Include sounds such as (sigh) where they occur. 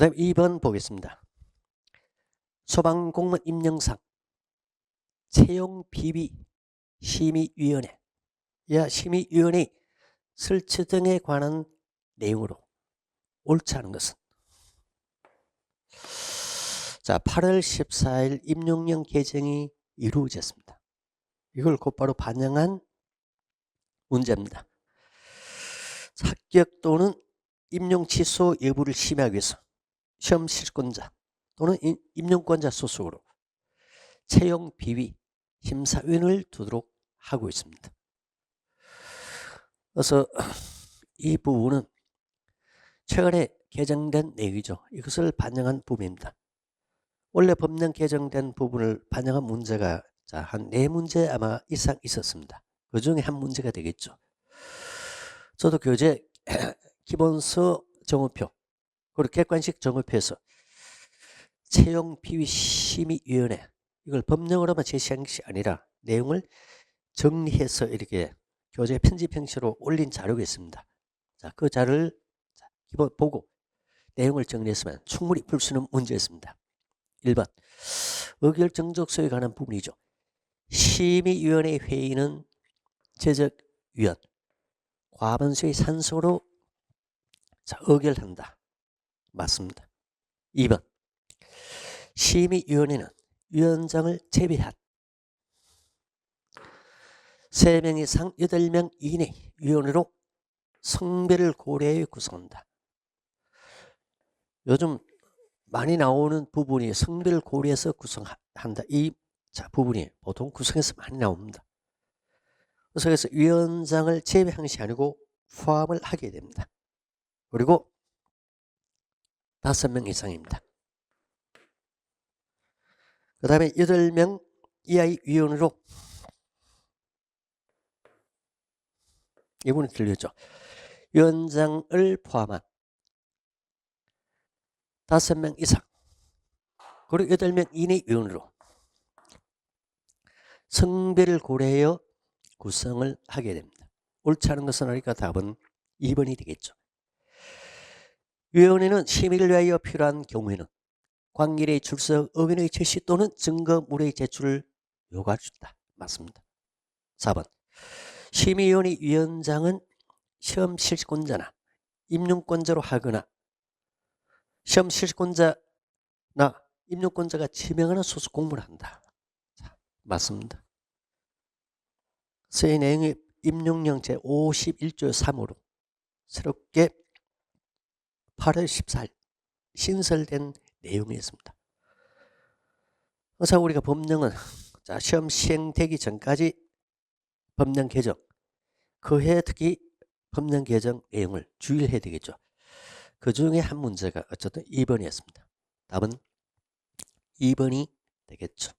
다음 2번 보겠습니다. 소방공무원 임명상 채용 비비 심의위원회 야 심의위원회 설치 등에 관한 내용으로 옳지 않은 것은 자 8월 14일 임용령 개정이 이루어졌습니다. 이걸 곧바로 반영한 문제입니다. 합격 또는 임용 취소 여부를 심의하기 위해서 시험 실권자 또는 임- 임용권자 소속으로 채용 비위 심사위원을 두도록 하고 있습니다. 그래서 (clears throat) 이 부분은 최근에 개정된 내용이죠. 이것을 반영한 부분입니다. 원래 법령 개정된 부분을 반영한 문제가 자, 한네 문제 아마 이상 있었습니다. 그 중에 한 문제가 되겠죠. 저도 교재 기본서 정오표 그리고 객관식 정오표에서 채용 비위 심의위원회 이걸 법령으로만 제시한 것이 아니라 내용을 정리해서 이렇게 교재 편집 형식으로 올린 자료가 있습니다. 자, 그 자료를 자, 기본 보고 내용을 정리했으면 충분히 풀 수 있는 문제였습니다. 1번 의결정족소에 관한 부분이죠. 심의위원회 회의는 제적위원 과반수의 산소로 자, 의결한다. 맞습니다. 2번 심의위원회는 위원장을 제외한 3명 이상 8명 이내 위원으로 성별을 고려해 구성한다. 요즘 많이 나오는 부분이 성별을 고려해서 구성한다. 이 자, 부분이 보통 구성에서 많이 나옵니다. 그래서 위원장을 제외한 것이 아니고 포함을 하게 됩니다. 그리고 다섯 명 이상입니다. 그 다음에 여덟 명 이하의 위원으로 이분이 들렸죠. 위원장을 포함한 다섯 명 이상 그리고 여덟 명 이내 위원으로 성별을 고려하여 구성을 하게 됩니다. 옳지 않은 것은 아니까 답은 2번이 되겠죠. 위원회는 심의를 위하여 필요한 경우에는 광일의 출석 의견의 제시 또는 증거물의 제출을 요구할 수 있다. 맞습니다. 4번 심의위원회 위원장은 시험 실시권자나 임용권자로 하거나 시험 실시권자나 임용권자가 지명하는 소속 공무를 한다. 자, 맞습니다. 이 내용이 임용령 제 51조 3호로 새롭게 8월 14일 신설된 내용이었습니다. 그래서 우리가 법령은 자, 시험 시행되기 전까지 법령 개정 그 해 특히 법령 개정 내용을 주의해야 되겠죠. 그 중에 한 문제가 어쨌든 2번이었습니다. 답은 2번이 되겠죠.